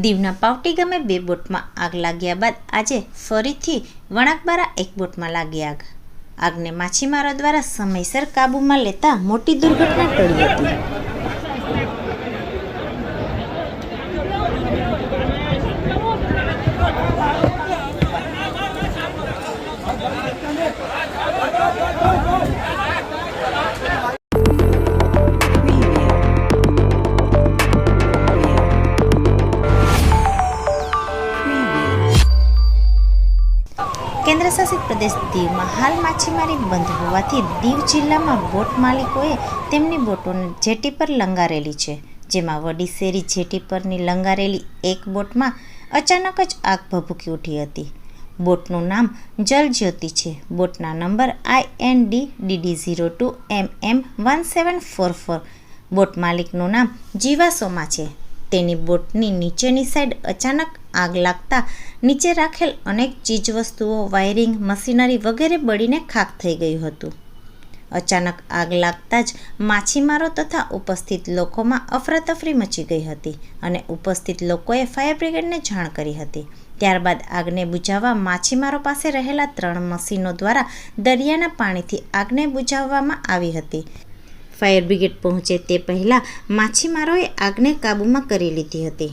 દીવના પાવટી ગામે બે બોટમાં આગ લાગ્યા બાદ આજે ફરીથી વણાકબારા એક બોટમાં લાગી આગ. આગને માછીમારો દ્વારા સમયસર કાબૂમાં લેતા મોટી દુર્ઘટના ટળી હતી. કેન્દ્ર શાસિત પ્રદેશ દીવમાં હાલ માછીમારી બંધ હોવાથી દીવ જિલ્લામાં બોટ માલિકોએ તેમની બોટોને જેટી પર લંગારેલી છે, જેમાં વડીસેરી જેટી પરની લંગારેલી એક બોટમાં અચાનક જ આગ ભભૂકી ઉઠી હતી. બોટનું નામ જલજ્યોતિ છે. બોટના number I N D DD zero two M M one seven four four. Boat માલિકનું નામ જીવાસોમા છે. તેની બોટની નીચેની સાઈડ અચાનક આગ લાગતા નીચે રાખેલ અનેક ચીજવસ્તુઓ, વાયરિંગ, મશીનરી વગેરે બળીને ખાક થઈ ગયું હતું. અચાનક આગ લાગતા જ માછીમારો તથા ઉપસ્થિત લોકોમાં અફરાતફરી મચી ગઈ હતી અને ઉપસ્થિત લોકોએ ફાયર બ્રિગેડને જાણ કરી હતી. ત્યારબાદ આગને બુઝાવવા માછીમારો પાસે રહેલા ત્રણ મશીનો દ્વારા દરિયાના પાણીથી આગને બુઝાવવામાં આવી હતી. ફાયર બ્રિગેડ પહોંચે તે પહેલાં માછીમારોએ આગને કાબૂમાં કરી લીધી હતી.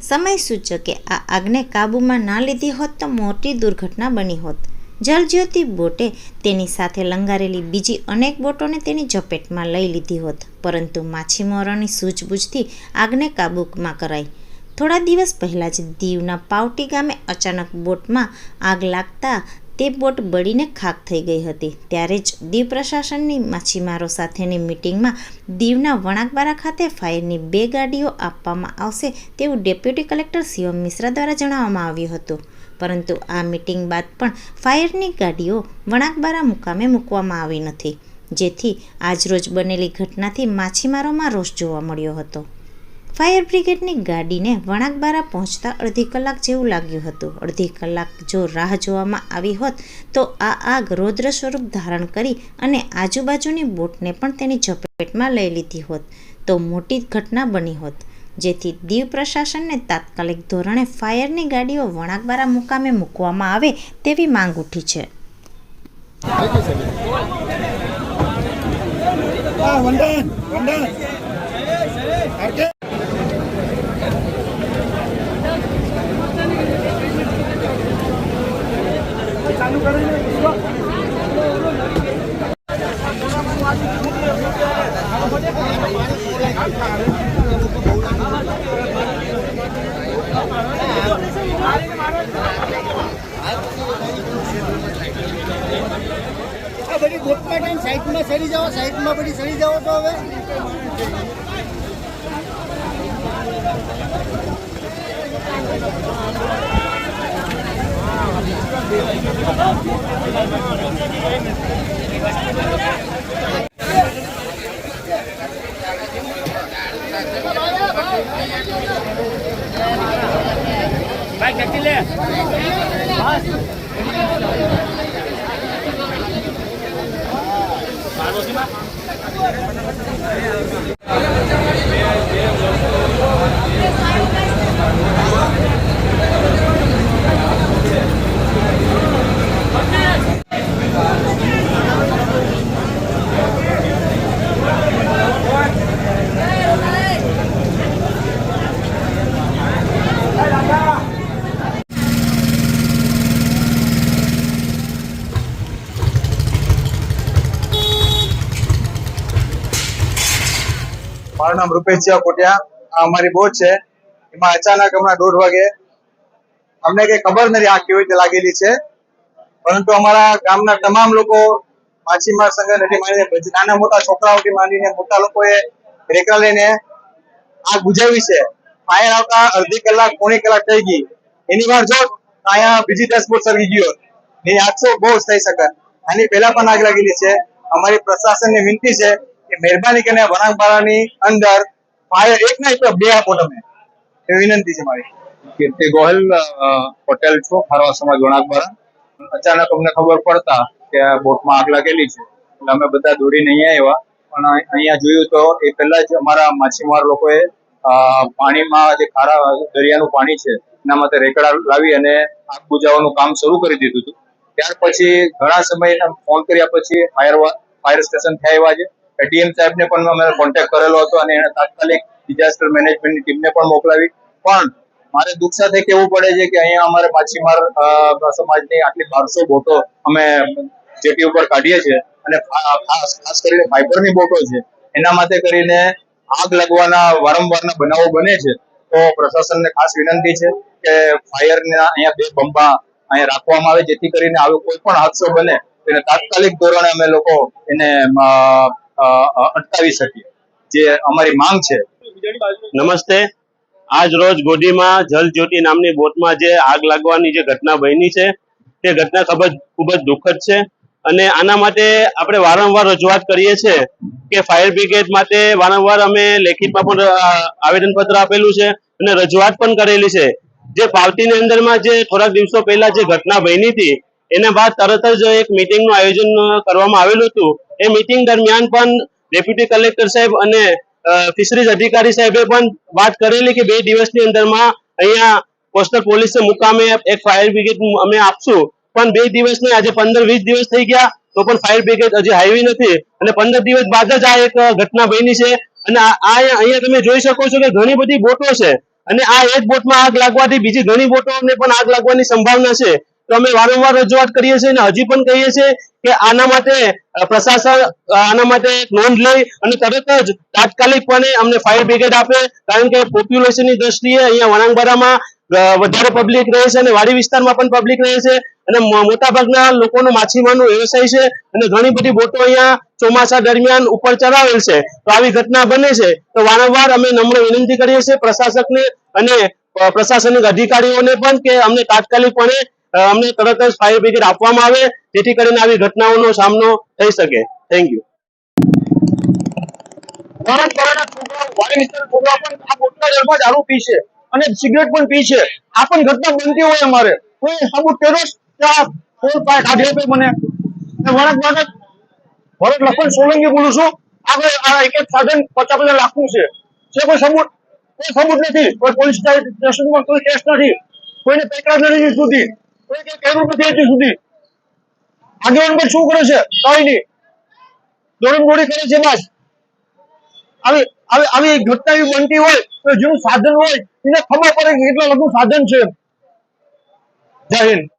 સમય સૂચકે આ આગને કાબૂમાં ના લીધી હોત તો મોટી દુર્ઘટના બની હોત. જલજ્યોતિ બોટે તેની સાથે લંગારેલી બીજી અનેક બોટોને તેની ઝપેટમાં લઈ લીધી હોત, પરંતુ માછીમારોની સૂઝબૂછથી આગને કાબૂમાં કરાઈ. થોડા દિવસ પહેલાં જ દીવના પાવટી ગામે અચાનક બોટમાં આગ લાગતા તે બોટ બળીને ખાક થઈ ગઈ હતી. ત્યારે જ દીવ પ્રશાસનની માછીમારો સાથેની મિટિંગમાં દીવના વણાકબારા ખાતે ફાયરની બે ગાડીઓ આપવામાં આવશે તેવું ડેપ્યુટી કલેક્ટર શિવમ મિશ્રા દ્વારા જણાવવામાં આવ્યું હતું. પરંતુ આ મિટિંગ બાદ પણ ફાયરની ગાડીઓ વણાકબારા મુકામે મૂકવામાં આવી નથી. જેથી આજરોજ બનેલી ઘટનાથી માછીમારોમાં રોષ જોવા મળ્યો હતો. ફાયર બ્રિગેડની ગાડીને વણાકબારા પહોંચતા અડધી કલાક જેવું લાગ્યું હતું. અડધી કલાક જો રાહ જોવામાં આવી હોત તો આ આગ રૌદ્ર સ્વરૂપ ધારણ કરી અને આજુબાજુની બોટને પણ તેની ઝપેટમાં લઈ લીધી હોત તો મોટી ઘટના બની હોત. જેથી દીવ પ્રશાસનને તાત્કાલિક ધોરણે ફાયરની ગાડીઓ વણાકબારા મુકામે મૂકવામાં આવે તેવી માંગ ઉઠી છે. વંદન Wandan, ટાઈમ સાઈડમાં સરી જાઓ સાઈડમાં બધી સરી જાઓ તો હવે. Terima kasih. મારું નામ રૂપેશજી કોટિયા. અમારી બોટ છે. એમાં અચાનક હમણાં દોઢ વાગે અમને કઈ ખબર નથી આ કેવી રીતે લાગેલી છે. પરંતુ અમારા ગામના તમામ લોકો માછીમાર સંગઠનથી માંડીને નાના મોટા છોકરાઓથી માંડીને મોટા લોકોએ રેકરા લઈને આગ બુજાવી છે. ફાયર આવતા અડધી કલાક, પોણી કલાક થઈ ગઈ. એની વાર જો અહીંયા બીજી દસ બોટ ગયો. એ આઠસો બહુ થઈ શકે. આની પહેલા પણ આગ લાગેલી છે. અમારી પ્રશાસનને વિનંતી છે મહેરબાની કરીને વણાકબારાની અંદર ફાયર એક ના એક બે આપો તમે. એ વિનંતી છે મારી. કીર્તિ ગોહિલ પટેલ છો, ખારવા સમાજ વણાકબારા અચાનક અમને ખબર પડતા કે બોટમાં આગ લાગેલી છે. એટલે અમે બધા દોડીને અહીંયા આવ્યા. પણ અહીંયા જોયું તો એ પહેલા જ અમારા માછીમાર લોકોએ પાણીમાં જે ખારા દરિયાનું પાણી છે, એના માટે રેકડા લાવી અને આગ બુજાવવાનું કામ શરૂ કરી દીધું હતું. ત્યાર પછી ઘણા સમય ફોન કર્યા પછી ફાયર ફાયર સ્ટેશન થયા એવા છે. ડીએમ સાહેબને પણ અમે કોન્ટેક્ટ કરેલો હતો અને એને તાત્કાલિક ડિઝાસ્ટર મેનેજમેન્ટની ટીમને પણ મોકલાવી. પણ મારે દુઃખ સાથે કહેવું પડે છે કે અહીંયા અમારે માછીમાર સમાજની આટલી બારસો બોટો અમે જેટી ઉપર કાઢીએ છીએ અને ખાસ ખાસ કરીને ફાઈબરની બોટો છે. એના માટે કરીને આગ લાગવાના વારંવારના બનાવો બને છે. તો પ્રશાસનને ખાસ વિનંતી છે કે ફાયરના અહીંયા બે બંબા અહીંયા રાખવામાં આવે, જેથી કરીને આવો કોઈ પણ હાદસો બને. તેને તાત્કાલિક ધોરણે અમે લોકો એને અટકાવી શકીએ. જે અમારી માંગ છે. નમસ્તે. આજ રોજ ગોડીમાં જલજ્યોતિ નામની બોટમાં જે આગ લાગવાની જે ઘટના બની છે, તે ઘટના ખૂબ જ ખૂબ જ દુઃખદ છે. અને આના માટે આપણે વારંવાર રજૂઆત કરીએ છીએ કે ફાયર બ્રિગેડ માટે વારંવાર અમે લેખિતમાં પણ આવેદનપત્ર આપેલું છે અને રજૂઆત પણ કરેલી છે. જે પાવતીની અંદરમાં જે થોડાક દિવસો પહેલા જે ઘટના બની હતી, એના બાદ તરત જ એક મિટિંગનું આયોજન કરવામાં આવેલું હતું. એ મિટિંગ દરમિયાન પણ ડેપ્યુટી કલેક્ટર સાહેબ અને ફિશરીઝ અધિકારી સાહેબે પણ વાત કરેલી કે બે દિવસની અંદરમાં અહીંયા કોસ્ટલ પોલીસ મુકામે એક ફાયર બ્રિગેડ અમે આપશું. પણ બે દિવસ નહીં આજે પંદર વીસ દિવસ થઈ ગયા, તો પણ ફાયર બ્રિગેડ હજી આવી નથી. અને પંદર દિવસ બાદ જ આ એક ઘટના બની છે. અને આ અહીંયા તમે જોઈ શકો છો કે ઘણી બધી બોટો છે. અને આ એક બોટમાં આગ લાગવાથી બીજી ઘણી બોટોને પણ આગ લાગવાની સંભાવના છે. તો અમે વારંવાર રજૂઆત કરીએ છીએ અને હજી પણ કહીએ છીએ કે આના માટે પ્રશાસન આના માટે નોંધ લઈ અને તરત જ તાત્કાલિકપણે અમને ફાયર બ્રિગેડ આપે. કારણ કે પોપ્યુલેશનની દ્રષ્ટિએ અહીંયા વણાંગબારામાં વધારે પબ્લિક રહે છે અને વાડી વિસ્તારમાં પણ પબ્લિક રહે છે અને મોટાભાગના લોકોનો માછીમારનો વ્યવસાય છે અને ઘણી બધી બોટો અહીંયા ચોમાસા દરમિયાન ઉપર ચલાવેલ છે. તો આવી ઘટના બને છે. તો વારંવાર અમે નમ્ર વિનંતી કરીએ છીએ પ્રશાસકને અને પ્રશાસનિક અધિકારીઓને પણ કે અમને તાત્કાલિકપણે અમને તરત જ ફાયર બ્રિગેડ આપવામાં આવે, જેથી કરીને આવી ઘટનાઓનો સામનો થઈ શકે. થેન્ક યુ અને સિગરેટ પણ પી છે. આ પણ ઘટના બનતી હોય અમારે. કોઈ સબૂત કર્યો ફોન પાય કાઢી આપે મને. ને વળાંક વળાંક લખન સોલંકી બોલું છું. આગળ આ એક એક સાધન પચાસ પચાસ લાખનું છે. જે કોઈ સબૂત કોઈ સબૂત નથી. કોઈ પોલીસ સ્ટેશનમાં કોઈ કેસ નથી. કોઈને તકરાર નથી સુધી. કોઈ શું કરે છે? કઈ નહીં. દોડી દોડી કરે છે બસ. આવી આવી આવી ઘટના બનતી હોય, તો જેનું સાધન હોય, એને ખબર પડે કે કેટલા સાધન છે જય હિન્દ.